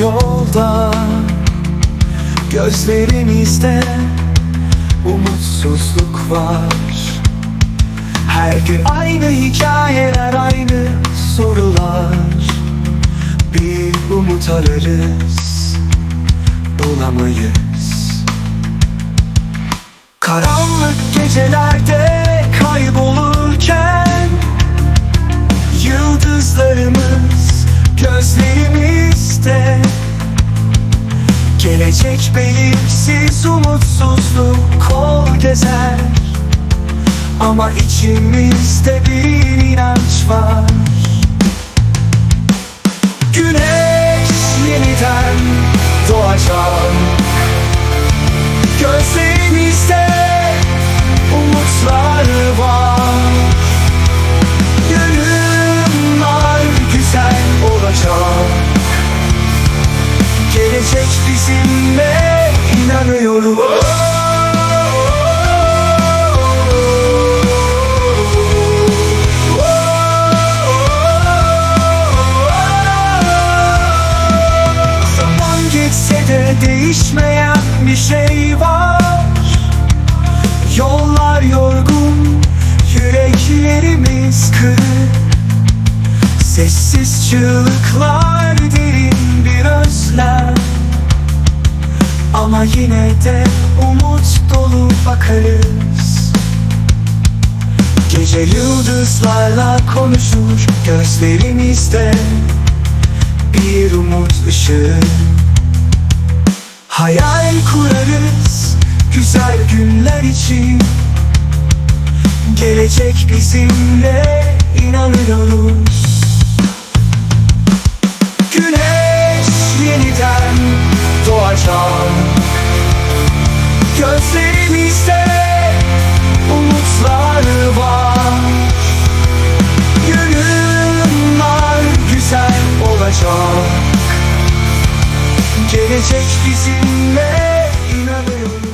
yolda Gözlerimizde umutsuzluk var. Her gün aynı hikayeler aynı sorular. Bir umut ararız Bulamayız. Karanlık gecelerde gözlerimizde Gelecek belirsiz umutsuzluk kol gezer. Ama içimizde bir inanç var. Güneş yeniden doğacak Gelecek bizimle inanıyorum. De değişmeyen bir şey var. Yollar yorgun, yüreklerimiz kırık. Sessiz çığlıklar, derin bir özlem Ama yine de umut dolu bakarız. Gece yıldızlarla konuşur gözlerimizde Bir umut ışığı. Hayal kurarız güzel günler için. Gelecek bizimle inanıyoruz Gelecek bizimle inanıyorum.